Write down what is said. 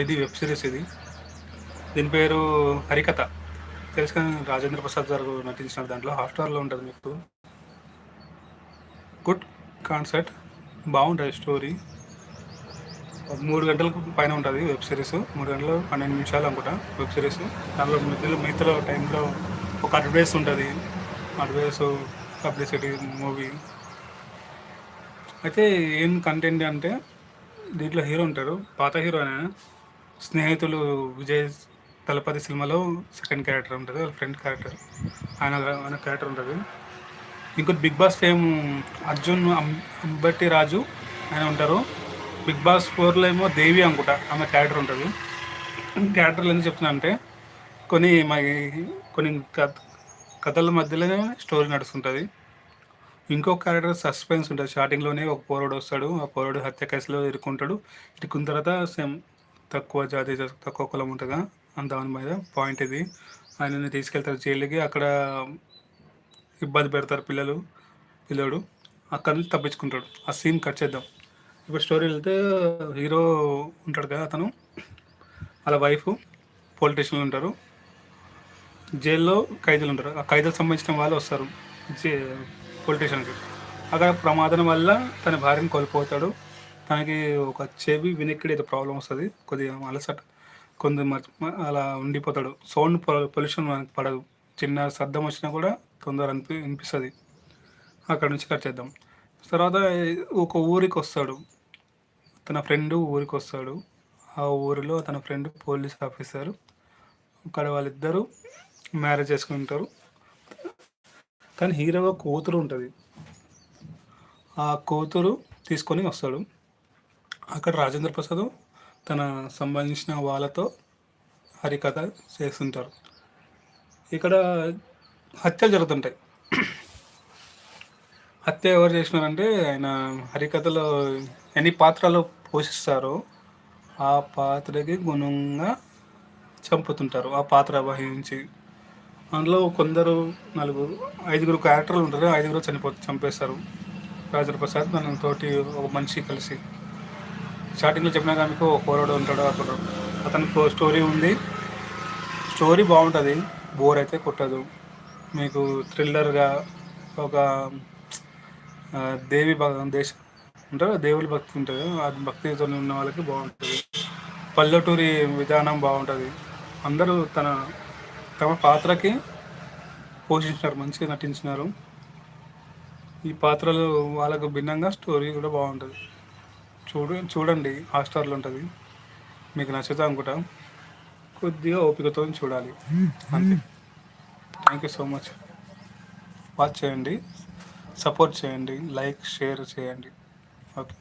ఇది web series ఇది. దీని పేరు హరికథ. తెలుసు కానీ రాజేంద్ర ప్రసాద్ గారు నటించిన దాంట్లో హాట్స్టార్లో ఉంటుంది మీకు. గుడ్ కాన్సెప్ట్ బాగుంటుంది స్టోరీ. మూడు గంటలకు పైన ఉంటుంది వెబ్ సిరీస్. మూడు గంటలు పన్నెండు నిమిషాలు అనుకుంటా వెబ్ సిరీస్. దానిలో మిగతా మిగతా టైంలో ఒక అడ్వర్టైజ్ ఉంటుంది. Advertise publicity movie. అయితే ఏం కంటెంట్ అంటే దీంట్లో హీరో ఉంటారు. పాత హీరో ఆయన స్నేహితులు విజయ్ తలపతి సినిమాలో సెకండ్ క్యారెక్టర్ ఉంటుంది వాళ్ళ ఫ్రెండ్ క్యారెక్టర్ ఆయన ఆయన క్యారెక్టర్ ఉంటుంది. ఇంకోటి Bigg Boss fame Arjun Ambati Raju ఆయన ఉంటారు. బిగ్ బాస్ ఫోర్లో ఏమో దేవి అనుకుంటా ఆమె క్యారెక్టర్ ఉంటుంది. క్యారెక్టర్లు ఎందుకు చెప్తున్నా అంటే కొన్ని మా కొన్ని కథ కథల మధ్యలోనే స్టోరీ నడుస్తుంటుంది. ఇంకో క్యారెక్టర్ సస్పెన్స్ ఉంటుంది. స్టార్టింగ్లోనే ఒక పోరాడు వస్తాడు ఆ పోరడు హత్య కేసులో ఇరుక్కుంటాడు. ఇరుక్కున్న తర్వాత సేమ్ తక్కువ జాతి తక్కువ కులం ఉంటుందా? అంత దాని మీద పాయింట్ ఇది. ఆయనని తీసుకెళ్తారు జైలుకి. అక్కడ ఇబ్బంది పెడతారు పిల్లలు పిల్లోడు. అక్కడ నుంచి తప్పించుకుంటాడు. ఆ సీన్ కట్ చేద్దాం. ఇప్పుడు స్టోరీ వెళ్తే హీరో ఉంటాడు కదా అతను. వాళ్ళ వైఫ్ పొలిటీషియన్లు ఉంటారు. జైల్లో ఖైదీలు ఉంటారు. ఆ ఖైదీలకు సంబంధించిన వాళ్ళు వస్తారు జే పొలిటీషియన్కి అక్కడ ప్రమాదం వల్ల తన భార్యను కోల్పోతాడు. తనకి ఒక చెవి వినికిడి ఏదో ప్రాబ్లం వస్తుంది కొద్దిగా అలసట. కొంత అలా ఉండిపోతాడు. సౌండ్ పొల్యూషన్ మనకు పడదు. చిన్న శబ్దం వచ్చినా కూడా తొందర అనిపి వినిపిస్తుంది. అక్కడ నుంచి కట్ చేద్దాం. తర్వాత ఒక ఊరికి వస్తాడు. తన ఫ్రెండ్ ఊరికి వస్తాడు. ఆ ఊరిలో తన ఫ్రెండ్ పోలీస్ ఆఫీసర్. అక్కడ వాళ్ళిద్దరూ మ్యారేజ్ చేసుకుంటారు కానీ హీరోగా కూతురు ఉంటుంది. ఆ కూతురు తీసుకొని వస్తాడు. అక్కడ రాజేంద్ర ప్రసాద్ తన సంబంధించిన వాళ్ళతో హరికథ చేస్తుంటారు. ఇక్కడ హత్యలు జరుగుతుంటాయి. హత్య ఎవరు చేసినారంటే ఆయన హరికథలో ఎన్ని పాత్రలు పోషిస్తారో ఆ పాత్రకి గుణంగా చంపుతుంటారు. ఆ పాత్ర వహించి అందులో కొందరు నలుగురు ఐదుగురు క్యారెక్టర్లు ఉంటారు. ఐదుగురు చనిపో చంపేస్తారు. రాజేంద్ర ప్రసాద్ మన తోటి ఒక మనిషి కలిసి స్టార్టింగ్లో చెప్పినా కానీ మీకు ఒక పోరాడు ఉంటాడు అక్కడ అతనికి స్టోరీ ఉంది. స్టోరీ బాగుంటుంది. బోర్ అయితే కొట్టదు. మీకు థ్రిల్లర్గా ఒక దేవి దేశ ఉంటారు దేవుడి భక్తి ఉంటుంది ఆ భక్తితో ఉన్న వాళ్ళకి బాగుంటుంది. పల్లెటూరి విధానం బాగుంటుంది. అందరూ తన తమ పాత్రకి పోషించినారు మంచిగా నటించినారు. ఈ పాత్రలు వాళ్ళకు భిన్నంగా స్టోరీ కూడా బాగుంటుంది. చూడు చూడండి. హాట్స్టార్లో ఉంటుంది. మీకు నచ్చుతా అనుకుంటా. కొద్దిగా ఓపికతో చూడాలి. అంతే. Thank you so much watch చేయండి. సపోర్ట్ చేయండి. లైక్ షేర్ చేయండి. ఓకే